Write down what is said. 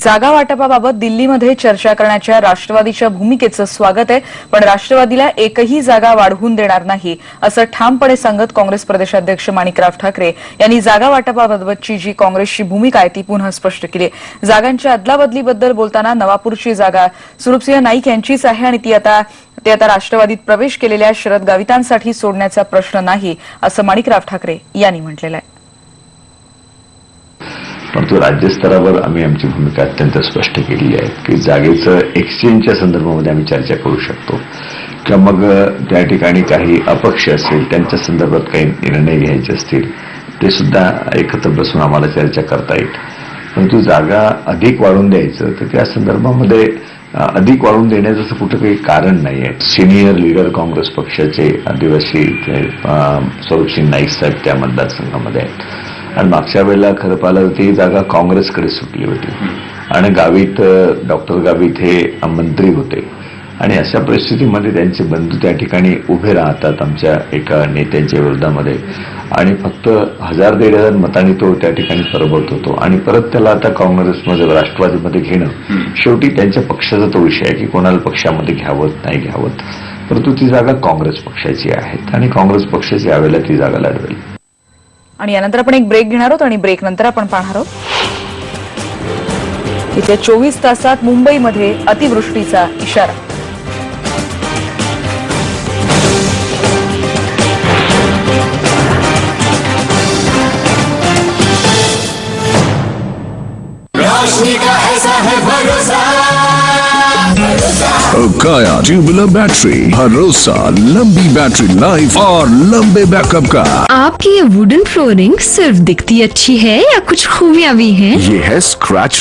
जागा वाटपाबाबत दिल्लीमध्ये चर्चा करण्याच्या राष्ट्रवादीच्या भूमिकेचं स्वागत आहे पण राष्ट्रवादीला एकही जागा वाढवून देणार नाही असं ठामपणे सांगत काँग्रेस प्रदेशाध्यक्ष माणिकराव ठाकरे यांनी जागा वाटपाबाबतची जी काँग्रेसची भूमिका आहे ती पुन्हा स्पष्ट केली आहे. जागांच्या अदलाबदलीबद्दल बोलताना नवापूरची जागा सुरूपसिंह नाईक यांचीच आहे आणि ती आता ते आता राष्ट्रवादीत प्रवेश केलेल्या शरद गावितांसाठी सोडण्याचा प्रश्न नाही असं माणिकराव ठाकरे यांनी म्हटलेलं आहे परंतु राज्यस्तरावर आम्ही आमची भूमिका अत्यंत स्पष्ट केलेली आहे की जागेचं एक्सचेंजच्या संदर्भामध्ये आम्ही चर्चा करू शकतो. किंवा मग त्या ठिकाणी काही अपक्ष असेल त्यांच्या संदर्भात काही निर्णय घ्यायचे असतील ते सुद्धा एकत्र बसून आम्हाला चर्चा करता येईल. परंतु जागा अधिक वाढवून द्यायचं तर त्या संदर्भामध्ये अधिक वाढवून देण्याचं असं कुठं काही कारण नाही आहे. सिनियर लीडर काँग्रेस पक्षाचे आदिवासी ते, अ, स्वरूपसिंग नाईक साहेब त्या मतदारसंघामध्ये आहेत. आणि मागच्या वेळेला खरं पाहिलं ती जागा काँग्रेसकडे सुटली होती. आणि गावित डॉक्टर गावित हे मंत्री होते. आणि अशा परिस्थितीमध्ये त्यांचे बंधू त्या ठिकाणी उभे राहतात आमच्या एका नेत्यांच्या विरोधामध्ये. आणि फक्त हजार दीड हजार मतांनी तो त्या ठिकाणी पराभूत होतो. आणि परत त्याला आता काँग्रेसमध्ये राष्ट्रवादीमध्ये घेणं. शेवटी त्यांच्या पक्षाचा तो विषय आहे की कोणाला पक्षामध्ये घ्यावं नाही घ्यावं परंतु ती जागा काँग्रेस पक्षाची आहे. आणि काँग्रेस पक्षाची यावेळेला ती जागा लढवेल. आणि यानंतर आपण एक ब्रेक घेणार आहोत आणि ब्रेक नंतर आपण पाहणार आहोत. येत्या चोवीस तासात मुंबईमध्ये अतिवृष्टीचा इशारा. का ऐसा है भरोसा। काया ट्यूबुलर बैटरी भरोसा लंबी बैटरी लाइफ और लंबे बैकअप का। आपकी ये वुडन फ्लोरिंग सिर्फ़ दिखती अच्छी है या कुछ खूबियाँ भी हैं? ये है स्क्रैच